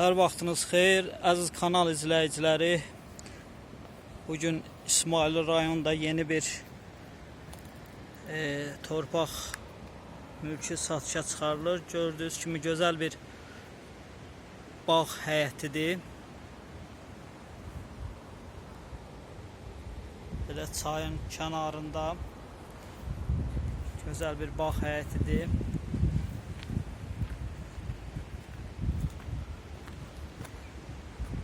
Hər vaxtınız xeyir, əziz kanal izləyiciləri. Bugün İsmail rayonunda yeni bir e, torpaq mülkü satışa çıxarılır. Gördüyünüz kimi gözəl bir bağ həyətidir. Belə çayın kənarında gözəl bir bağ həyətidir.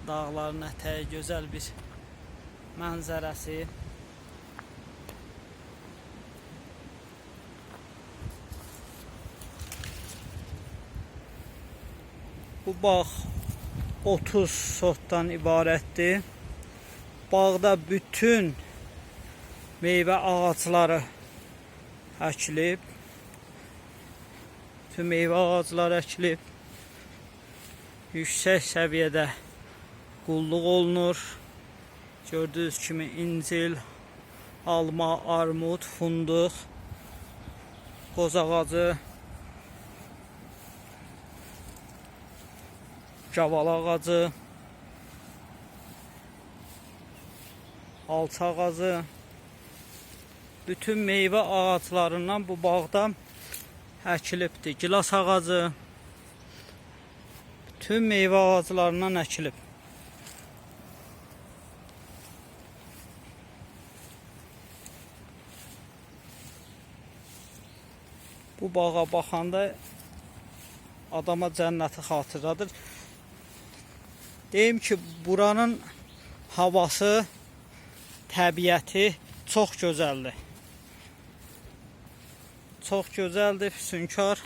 Dağların ətəyi gözəl bir mənzərəsi. Bu bağ 30 sotdan ibarətdir. Bağda bütün meyvə ağacları əkilib. Bütün meyvə ağacları əkilib. Yüksək səviyyədə qulluq olunur. Gördüyünüz kimi incil, alma, armud, fındıq, qoz ağacı, caval ağacı, alça ağacı, bütün meyvə ağaclarından bu bağda əkilibdir. Gilas ağacı, bütün meyvə ağaclarından əkilib. Bu bağa baxanda adama cənnəti xatırladır. Deyim ki, buranın havası, təbiəti çox gözəldir. Çox gözəldir, füsunkar.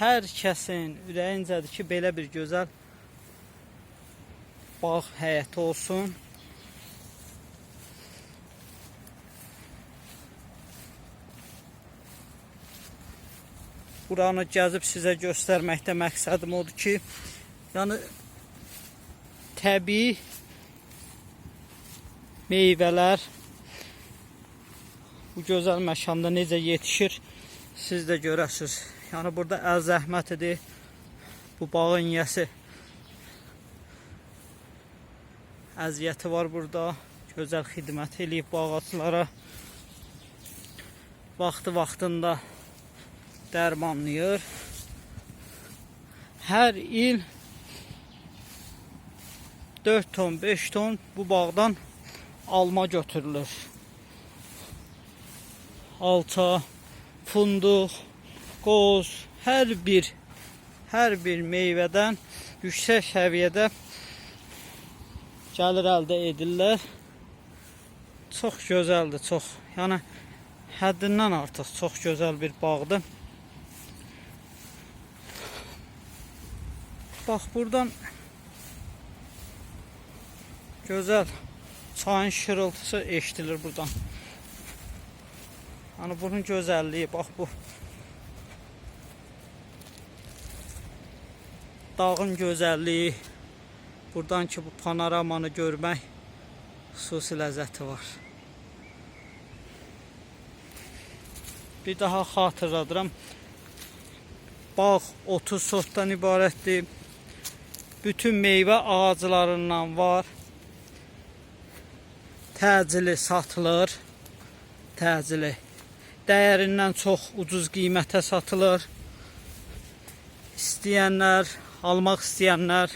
Hər kəsin ürəyincədir ki, belə bir gözəl bağ həyəti olsun. Buranı gəzib sizə göstərməkdə məqsədim odur ki, yəni təbii meyvələr bu gözəl məkanda necə yetişir siz də görəsiniz. Yəni burada əl zəhmətidir. Bu bağın yiyəsi əziyyəti var burada. Gözəl xidmət eləyib bu ağaclara. Vaxtı vaxtında dərmanlayır. Hər il 4 ton, 5 ton bu bağdan alma götürülür. Alça, fındıq, qoz, hər bir hər bir meyvədən yüksək səviyyədə gəlir əldə edirlər. Çox gözəldir, çox. Yəni həddindən artıq çox gözəl bir bağdır. Bax buradan gözəl çayın şırıltısı eşidilir buradan. Hani bunun gözəlliyi bax bu. Dağın gözəlliyi. Buradan ki bu panoramanı görmək xüsusi ləzzəti var. Bir daha xatırladıram. Bağ 30 sotdan ibarətdir. Bütün meyvə ağaclarından var. Təcili satılır. Təcili. Dəyərindən çox ucuz qiymətə satılır. İstəyənlər, almaq istəyənlər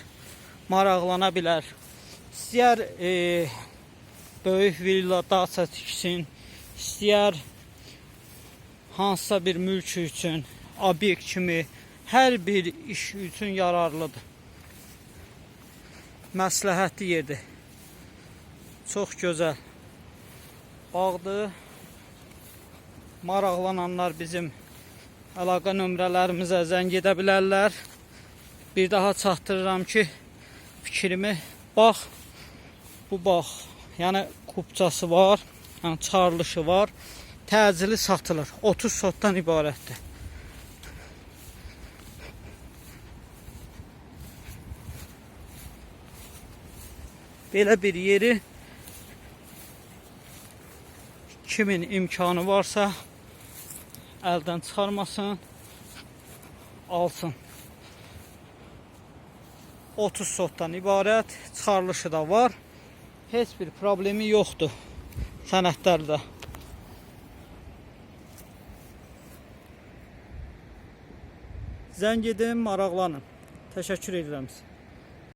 maraqlana bilər. İstəyər e, böyük villa daça tiksin, istəyər hansısa bir mülk üçün, obyekt kimi hər bir iş üçün yararlıdır. Məsləhətli yerdir. Çox gözəl. Bağdır. Maraqlananlar bizim əlaqə nömrələrimizə zəng edə bilərlər. Bir daha çatdırıram ki, fikrimi bax bu bağ, yəni kupçası var, yəni çarlışı var. Təcili satılır. 30 sotdan ibarətdir. Belə bir yeri kimin imkanı varsa əldən çıxarmasın. alsın. 30 sotdan ibarət çıxarılışı da var. Heç bir problemi yoxdur sənədlərdə. Zəng edin, maraqlanın. Təşəkkür edirəm sizə.